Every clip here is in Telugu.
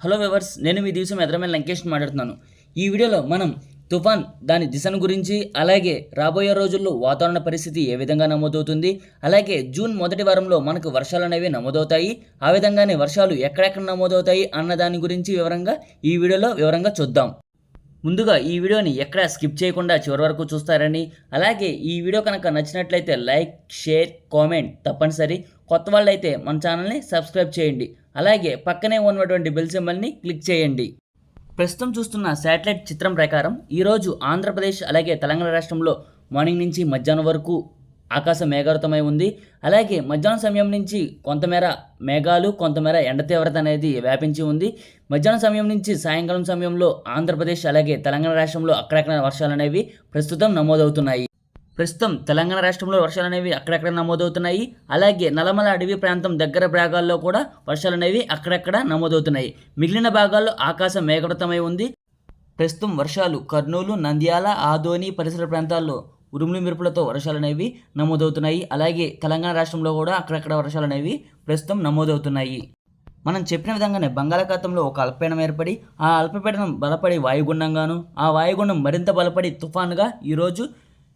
హలో వివర్స్ నేను మీ దివసం ఎదరమైన లంకేష్ మాట్లాడుతున్నాను. ఈ వీడియోలో మనం తుఫాన్ దాని దిశను గురించి అలాగే రాబోయే రోజుల్లో వాతావరణ పరిస్థితి ఏ విధంగా నమోదవుతుంది అలాగే జూన్ మొదటి వారంలో మనకు వర్షాలు అనేవి నమోదవుతాయి ఆ విధంగానే వర్షాలు ఎక్కడెక్కడ నమోదవుతాయి అన్న దాని గురించి వివరంగా ఈ వీడియోలో వివరంగా చూద్దాం. ముందుగా ఈ వీడియోని ఎక్కడ స్కిప్ చేయకుండా చివరి వరకు చూస్తారని. అలాగే ఈ వీడియో కనుక నచ్చినట్లయితే లైక్ షేర్ కామెంట్ తప్పనిసరి. కొత్త వాళ్ళైతే మన ఛానల్ని సబ్స్క్రైబ్ చేయండి. అలాగే పక్కనే ఉన్నటువంటి బెల్ సింబల్ని క్లిక్ చేయండి. ప్రస్తుతం చూస్తున్న శాటిలైట్ చిత్రం ప్రకారం ఈరోజు ఆంధ్రప్రదేశ్ అలాగే తెలంగాణ రాష్ట్రంలో మార్నింగ్ నుంచి మధ్యాహ్నం వరకు ఆకాశం మేఘావృతమై ఉంది. అలాగే మధ్యాహ్నం సమయం నుంచి కొంతమేర మేఘాలు కొంతమేర ఎండ తీవ్రత అనేది వ్యాపించి ఉంది. మధ్యాహ్నం సమయం నుంచి సాయంకాలం సమయంలో ఆంధ్రప్రదేశ్ అలాగే తెలంగాణ రాష్ట్రంలో అక్కడక్కడ వర్షాలు అనేవి ప్రస్తుతం నమోదవుతున్నాయి. ప్రస్తుతం తెలంగాణ రాష్ట్రంలో వర్షాలు అనేవి అక్కడక్కడ నమోదవుతున్నాయి. అలాగే నల్లమల అడవి ప్రాంతం దగ్గర భాగాల్లో కూడా వర్షాలు అనేవి అక్కడక్కడ నమోదవుతున్నాయి. మిగిలిన భాగాల్లో ఆకాశం మేఘవృతమై ఉంది. ప్రస్తుతం వర్షాలు కర్నూలు నంద్యాల ఆదోని పరిసర ప్రాంతాల్లో ఉరుములు మెరుపులతో వర్షాలు అనేవి నమోదవుతున్నాయి. అలాగే తెలంగాణ రాష్ట్రంలో కూడా అక్కడక్కడ వర్షాలు అనేవి ప్రస్తుతం నమోదవుతున్నాయి. మనం చెప్పిన విధంగానే బంగాళాఖాతంలో ఒక అల్పపీడనం ఏర్పడి ఆ అల్పపీడనం బలపడి వాయుగుండంగాను ఆ వాయుగుండం మరింత బలపడి తుఫాన్గా ఈరోజు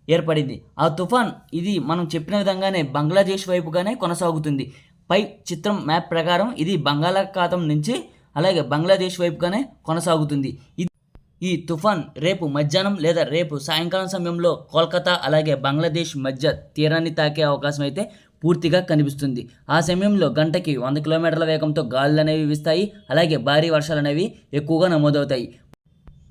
ఏర్పడింది. ఆ తుఫాన్ ఇది మనం చెప్పిన విధంగానే బంగ్లాదేశ్ వైపుగానే కొనసాగుతుంది. పై చిత్రం మ్యాప్ ప్రకారం ఇది బంగాళాఖాతం నుంచి అలాగే బంగ్లాదేశ్ వైపుగానే కొనసాగుతుంది. ఇది ఈ తుఫాన్ రేపు మధ్యాహ్నం లేదా రేపు సాయంకాలం సమయంలో కోల్కతా అలాగే బంగ్లాదేశ్ మధ్య తీరాన్ని తాకే అవకాశం అయితే పూర్తిగా కనిపిస్తుంది. ఆ సమయంలో గంటకి వంద కిలోమీటర్ల వేగంతో గాలులు అనేవి వీస్తాయి. అలాగే భారీ వర్షాలు అనేవి ఎక్కువగా నమోదవుతాయి.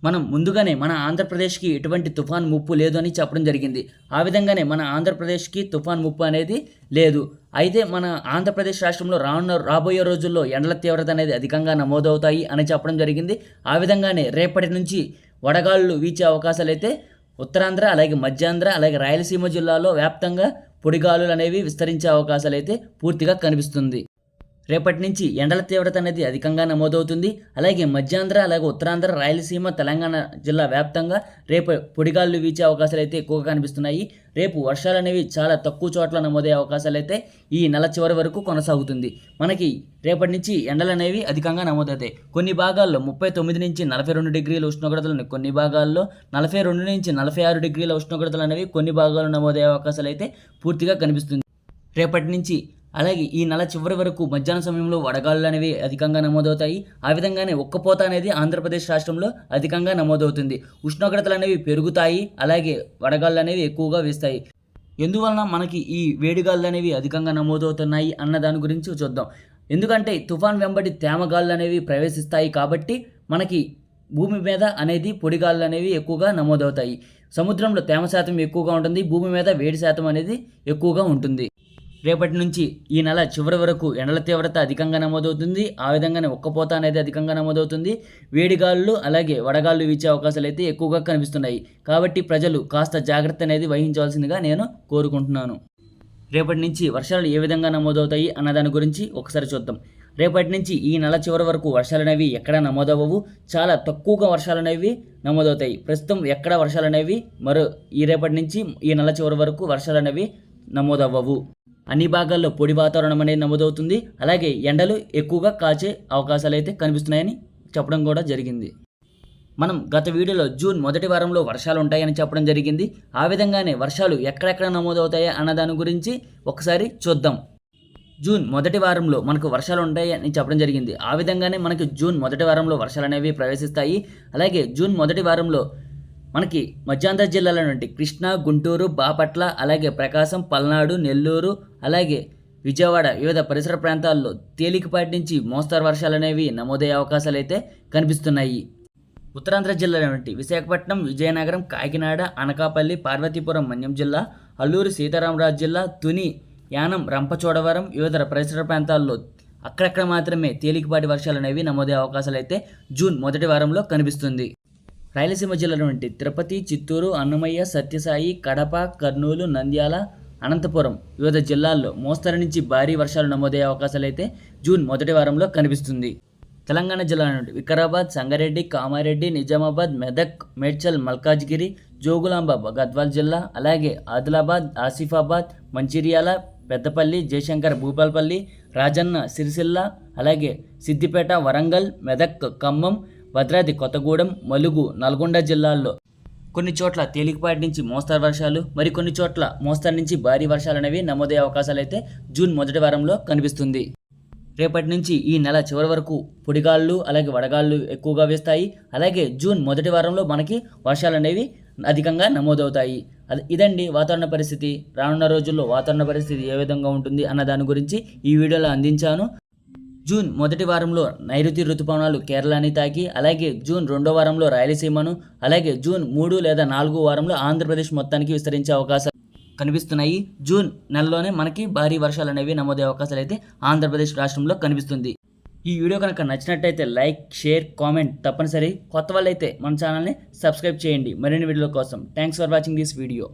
మనం ముందుగానే మన ఆంధ్రప్రదేశ్కి ఎటువంటి తుఫాన్ ముప్పు లేదు అని చెప్పడం జరిగింది. ఆ విధంగానే మన ఆంధ్రప్రదేశ్కి తుఫాన్ ముప్పు అనేది లేదు. అయితే మన ఆంధ్రప్రదేశ్ రాష్ట్రంలో రానున్న రాబోయే రోజుల్లో ఎండల తీవ్రత అనేది అధికంగా నమోదవుతాయి అని చెప్పడం జరిగింది. ఆ విధంగానే రేపటి నుంచి వడగాళ్ళు వీచే అవకాశాలు అయితే ఉత్తరాంధ్ర అలాగే మధ్యాంధ్ర అలాగే రాయలసీమ జిల్లాలో వ్యాప్తంగా పొడిగాలులు అనేవి విస్తరించే అవకాశాలు అయితే పూర్తిగా కనిపిస్తుంది. రేపటి నుంచి ఎండల తీవ్రత అనేది అధికంగా నమోదవుతుంది. అలాగే మధ్యాంధ్ర అలాగే ఉత్తరాంధ్ర రాయలసీమ తెలంగాణ జిల్లా వ్యాప్తంగా రేపు పొడిగాళ్ళు వీచే అవకాశాలు అయితే ఎక్కువగా కనిపిస్తున్నాయి. రేపు వర్షాలు అనేవి చాలా తక్కువ చోట్ల నమోదయ్యే అవకాశాలు అయితే ఈ నెల చివరి వరకు కొనసాగుతుంది. మనకి రేపటి నుంచి ఎండలు అనేవి అధికంగా నమోదవుతాయి. కొన్ని భాగాల్లో ముప్పై తొమ్మిది నుంచి నలభై రెండు డిగ్రీల ఉష్ణోగ్రతలు కొన్ని భాగాల్లో నలభై రెండు నుంచి నలభై ఆరు డిగ్రీల ఉష్ణోగ్రతలు అనేవి కొన్ని భాగాల్లో నమోదయ్యే అవకాశాలు అయితే పూర్తిగా కనిపిస్తుంది. రేపటి నుంచి అలాగే ఈ నెల చివరి వరకు మధ్యాహ్నం సమయంలో వడగాళ్ళు అనేవి అధికంగా నమోదవుతాయి. ఆ విధంగానే ఒక్కపోత అనేది ఆంధ్రప్రదేశ్ రాష్ట్రంలో అధికంగా నమోదవుతుంది. ఉష్ణోగ్రతలు అనేవి పెరుగుతాయి అలాగే వడగాళ్ళు అనేవి ఎక్కువగా వేస్తాయి. ఎందువలన మనకి ఈ వేడిగాళ్ళు అనేవి అధికంగా నమోదవుతున్నాయి అన్న దాని గురించి చూద్దాం. ఎందుకంటే తుఫాన్ వెంబడి తేమగాళ్ళు అనేవి ప్రవేశిస్తాయి కాబట్టి మనకి భూమి మీద అనేది పొడిగాళ్ళు అనేవి ఎక్కువగా నమోదవుతాయి. సముద్రంలో తేమ శాతం ఎక్కువగా ఉంటుంది భూమి మీద వేడి శాతం అనేది ఎక్కువగా ఉంటుంది. రేపటి నుంచి ఈ నెల చివరి వరకు ఎండల తీవ్రత అధికంగా నమోదవుతుంది. ఆ విధంగానే ఒక్కపోత అనేది అధికంగా నమోదవుతుంది. వేడిగాళ్ళు అలాగే వడగాళ్ళు వీచే అవకాశాలు అయితే ఎక్కువగా కనిపిస్తున్నాయి. కాబట్టి ప్రజలు కాస్త జాగ్రత్త అనేది వహించవలసిందిగా నేను కోరుకుంటున్నాను. రేపటి నుంచి వర్షాలు ఏ విధంగా నమోదవుతాయి అన్న దాని గురించి ఒకసారి చూద్దాం. రేపటి నుంచి ఈ నెల చివరి వరకు వర్షాలు అనేవి ఎక్కడ నమోదవ్వవు. చాలా తక్కువగా వర్షాలు అనేవి నమోదవుతాయి. ప్రస్తుతం ఎక్కడ వర్షాలు అనేవి మరో ఈ రేపటి నుంచి ఈ నెల చివరి వరకు వర్షాలు అనేవి నమోదవ్వవు. అన్ని భాగాల్లో పొడి వాతావరణం అనేది నమోదవుతుంది. అలాగే ఎండలు ఎక్కువగా కాచే అవకాశాలు అయితే కనిపిస్తున్నాయని చెప్పడం కూడా జరిగింది. మనం గత వీడియోలో జూన్ మొదటి వారంలో వర్షాలు ఉంటాయని చెప్పడం జరిగింది. ఆ విధంగానే వర్షాలు ఎక్కడెక్కడ నమోదవుతాయా అన్న దాని గురించి ఒకసారి చూద్దాం. జూన్ మొదటి వారంలో మనకు వర్షాలు ఉంటాయి అని చెప్పడం జరిగింది. ఆ విధంగానే మనకి జూన్ మొదటి వారంలో వర్షాలు అనేవి ప్రవేశిస్తాయి. అలాగే జూన్ మొదటి వారంలో మనకి మధ్యాంధ్ర జిల్లాల నుండి కృష్ణా గుంటూరు బాపట్ల అలాగే ప్రకాశం పల్నాడు నెల్లూరు అలాగే విజయవాడ వివిధ పరిసర ప్రాంతాల్లో తేలికపాటి నుంచి మోస్తరు వర్షాలు అనేవి నమోదయ్యే అవకాశాలు అయితే కనిపిస్తున్నాయి. ఉత్తరాంధ్ర జిల్లాల నుండి విశాఖపట్నం విజయనగరం కాకినాడ అనకాపల్లి పార్వతీపురం మన్యం జిల్లా అల్లూరు సీతారామరాజు జిల్లా తుని యానం రంపచోడవరం వివిధ పరిసర ప్రాంతాల్లో అక్కడక్కడ మాత్రమే తేలికపాటి వర్షాలు అనేవి నమోదయ్యే అవకాశాలు అయితే జూన్ మొదటి వారంలో కనిపిస్తుంది. రాయలసీమ జిల్లాలో నుండి తిరుపతి చిత్తూరు అన్నమయ్య సత్యసాయి కడప కర్నూలు నంద్యాల అనంతపురం వివిధ జిల్లాల్లో మోస్తరు నుంచి భారీ వర్షాలు నమోదయ్యే అవకాశాలు అయితే జూన్ మొదటి వారంలో కనిపిస్తుంది. తెలంగాణ జిల్లా నుండి వికారాబాద్ సంగారెడ్డి కామారెడ్డి నిజామాబాద్ మెదక్ మేడ్చల్ మల్కాజ్గిరి జోగులాంబ గద్వాల్ జిల్లా అలాగే ఆదిలాబాద్ ఆసిఫాబాద్ మంచిర్యాల పెద్దపల్లి జయశంకర్ భూపాలపల్లి రాజన్న సిరిసిల్ల అలాగే సిద్దిపేట వరంగల్ మెదక్ ఖమ్మం భద్రాద్రి కొత్తగూడెం మలుగు నల్గొండ జిల్లాల్లో కొన్ని చోట్ల తేలికపాటి నుంచి మోస్తరు వర్షాలు మరి కొన్ని చోట్ల మోస్తరు నుంచి భారీ వర్షాలు అనేవి నమోదయ్యే అవకాశాలు అయితే జూన్ మొదటి వారంలో కనిపిస్తుంది. రేపటి నుంచి ఈ నెల చివరి వరకు పొడిగాళ్ళు అలాగే వడగాళ్ళు ఎక్కువగా వేస్తాయి. అలాగే జూన్ మొదటి వారంలో మనకి వర్షాలు అనేవి అధికంగా నమోదవుతాయి. అది ఇదండి వాతావరణ పరిస్థితి. రానున్న రోజుల్లో వాతావరణ పరిస్థితి ఏ విధంగా ఉంటుంది అన్న దాని గురించి ఈ వీడియోలో అందించాను. జూన్ మొదటి వారంలో నైరుతి ఋతుపవనాలు కేరళని తాకి అలాగే జూన్ రెండో వారంలో రాయలసీమను అలాగే జూన్ మూడు లేదా నాలుగో వారంలో ఆంధ్రప్రదేశ్ మొత్తానికి విస్తరించే అవకాశాలు కనిపిస్తున్నాయి. జూన్ నెలలోనే మనకి భారీ వర్షాలు అనేవి నమోదే అవకాశాలు అయితే ఆంధ్రప్రదేశ్ రాష్ట్రంలో కనిపిస్తుంది. ఈ వీడియో కనుక నచ్చినట్టయితే లైక్ షేర్ కామెంట్ తప్పనిసరి. కొత్త వాళ్ళైతే మన ఛానల్ని సబ్స్క్రైబ్ చేయండి. మరిన్ని వీడియోల కోసం. Thanks for watching this video.